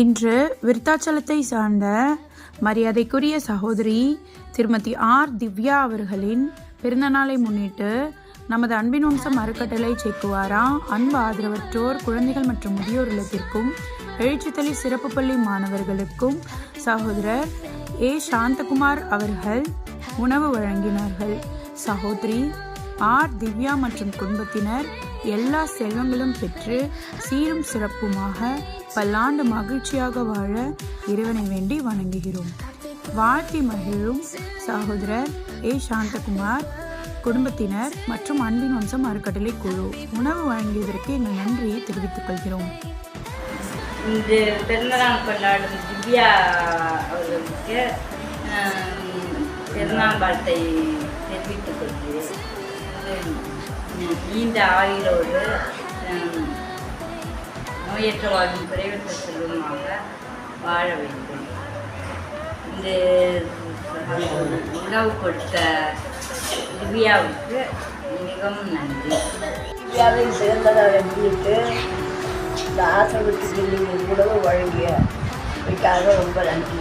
இன்று விருத்தாச்சலத்தை சார்ந்த மரியாதைக்குரிய சகோதரி திருமதி ஆர். திவ்யா அவர்களின் பிறந்தநாளை முன்னிட்டு நமது அன்பின் வம்சம் அறக்கட்டளை சேக்குவாராம் அன்பு ஆதரவற்றோர் குழந்தைகள் மற்றும் முதியோர் இல்லத்திற்கும் எழுச்சித்தளி சிறப்பு பள்ளி மாணவர்களுக்கும் சகோதரர் ஏ. சாந்தகுமார் அவர்கள் உணவு வழங்கினார்கள். சகோதரி ஆர். திவ்யா மற்றும் குடும்பத்தினர் எல்லா செல்வங்களும் பெற்று சீரும் சிறப்புமாக பல்லாண்டு மகிழ்ச்சியாக வாழ இறைவனை வேண்டி வணங்குகிறோம். வாழ்த்தி மகிழும் சகோதரர் ஏ சாந்தகுமார் குடும்பத்தினர் மற்றும் அன்பின் வம்சம் அறக்கட்டளை குழு. உணவு வழங்கியதற்கு எங்கள் நன்றியை தெரிவித்துக் கொள்கிறோம். இந்த பிறந்தநாள் கொண்டாடும் திவ்யா அவர்களுக்கு ஆம், பிறந்தநாள் வாழ்த்தை தெரிவித்துக் கொள்கிறேன். நீண்ட ஆயுளோடு நோயற்ற வாழும் குறைவற்ற செல்வமாக வாழ வேண்டும். இந்த உணவு கொடுத்த திவ்யாவுக்கு மிகவும் நன்றி. திவ்யாவை சிறந்ததாக நாளை இந்த ஆசிரமத்துக்கு நீங்கள் உணவு வழங்கிய இதுக்காக ரொம்ப நன்றி.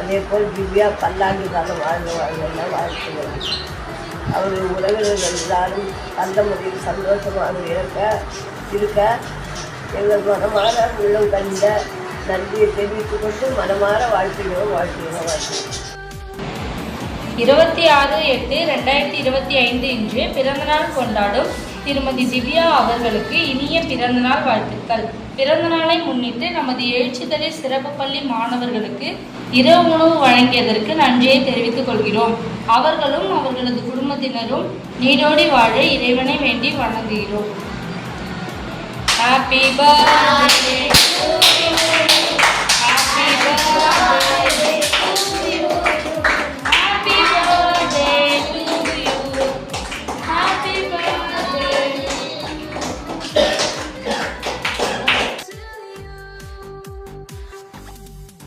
அதே போல் திவ்யா பல்லாண்டு காலம் வாழ்ந்த வாழ்ந்த வாழ்த்துகள் அவர்கள் உறவினர்கள் எல்லாரும் அந்த முறையில் சந்தோஷமாக இருக்க இருக்க எங்கள் மனமாற உள்ளம் கண்ட நன்றியை தெரிவித்துக் கொண்டு மனமாற வாழ்த்துகிறோம் வாழ்த்துகிறோம் வாழ்த்துகிறோம் இருபத்தி ஆறு எட்டு ரெண்டாயிரத்தி இருபத்தி ஐந்து இன்று பிறந்தநாள் கொண்டாடும் திருமதி திவ்யா அவர்களுக்கு இனிய பிறந்தநாள் வாழ்த்துக்கள். பிறந்தநாளை முன்னிட்டு நமது எழுச்சிதழி சிறப்பு பள்ளி மாணவர்களுக்கு இரவு உணவு வழங்கியதற்கு நன்றியை தெரிவித்துக் கொள்கிறோம். அவர்களும் அவர்களது குடும்பத்தினரும் நீடோடி வாழ இறைவனை வேண்டி வணங்குகிறோம். Happy birthday